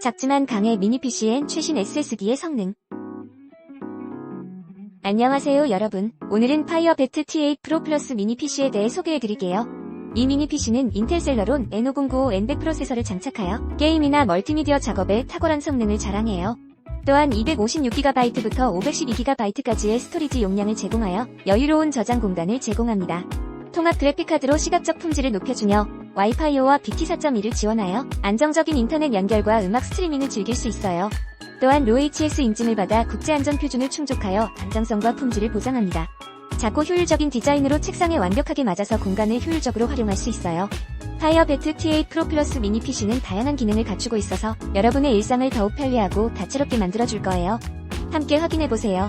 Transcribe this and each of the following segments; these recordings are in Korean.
작지만 강해 미니 PC엔 최신 SSD의 성능. 안녕하세요 여러분. 오늘은 파이어베트 T8 프로 플러스 미니 PC에 대해 소개해드릴게요. 이 미니 PC는 인텔 셀러론 N5095 N100 프로세서를 장착하여 게임이나 멀티미디어 작업에 탁월한 성능을 자랑해요. 또한 256GB부터 512GB까지의 스토리지 용량을 제공하여 여유로운 저장 공간을 제공합니다. 통합 그래픽카드로 시각적 품질을 높여주며 와이파이와 BT 4.1을 지원하여 안정적인 인터넷 연결과 음악 스트리밍을 즐길 수 있어요. 또한 로HS 인증을 받아 국제 안전 표준을 충족하여 안정성과 품질을 보장합니다. 작고 효율적인 디자인으로 책상에 완벽하게 맞아서 공간을 효율적으로 활용할 수 있어요. 파이어베트 T8 프로 플러스 미니 PC는 다양한 기능을 갖추고 있어서 여러분의 일상을 더욱 편리하고 다채롭게 만들어줄 거예요. 함께 확인해보세요.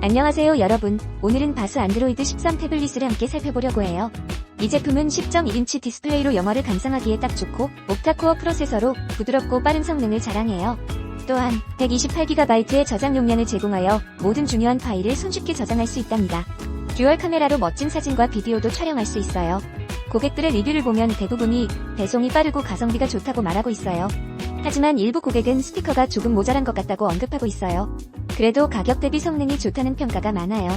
안녕하세요 여러분. 오늘은 바스 안드로이드 13 태블릿을 함께 살펴보려고 해요. 이 제품은 10.1인치 디스플레이로 영화를 감상하기에 딱 좋고 옥타코어 프로세서로 부드럽고 빠른 성능을 자랑해요. 또한 128GB의 저장 용량을 제공하여 모든 중요한 파일을 손쉽게 저장할 수 있답니다. 듀얼 카메라로 멋진 사진과 비디오도 촬영할 수 있어요. 고객들의 리뷰를 보면 대부분이 배송이 빠르고 가성비가 좋다고 말하고 있어요. 하지만 일부 고객은 스피커가 조금 모자란 것 같다고 언급하고 있어요. 그래도 가격 대비 성능이 좋다는 평가가 많아요.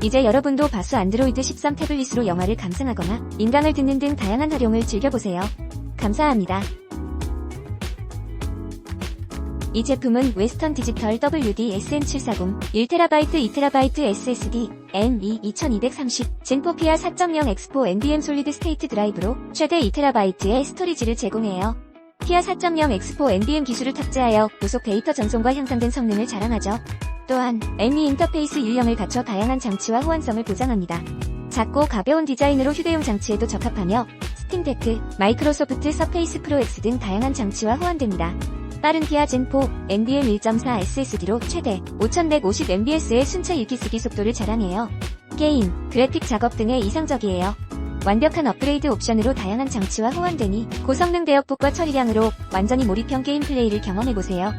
이제 여러분도 바수 안드로이드 13 태블릿으로 영화를 감상하거나 인강을 듣는 등 다양한 활용을 즐겨보세요. 감사합니다. 이 제품은 웨스턴 디지털 WD SN740 1TB 2TB SSD NE 2230 젠포피아 4.0 엑스포 NVM 솔리드 스테이트 드라이브로 최대 2TB의 스토리지를 제공해요. 피아 4.0 엑스포 NVM 기술을 탑재하여 고속 데이터 전송과 향상된 성능을 자랑하죠. 또한 ME 인터페이스 유형을 갖춰 다양한 장치와 호환성을 보장합니다. 작고 가벼운 디자인으로 휴대용 장치에도 적합하며 스팀데크, 마이크로소프트 서페이스 프로 X 등 다양한 장치와 호환됩니다. 빠른 피아 젠4 NVM 1.4 SSD로 최대 5150mbs의 순차 읽기 쓰기 속도를 자랑해요. 게임, 그래픽 작업 등에 이상적이에요. 완벽한 업그레이드 옵션으로 다양한 장치와 호환되니 고성능 대역폭과 처리량으로 완전히 몰입형 게임 플레이를 경험해보세요.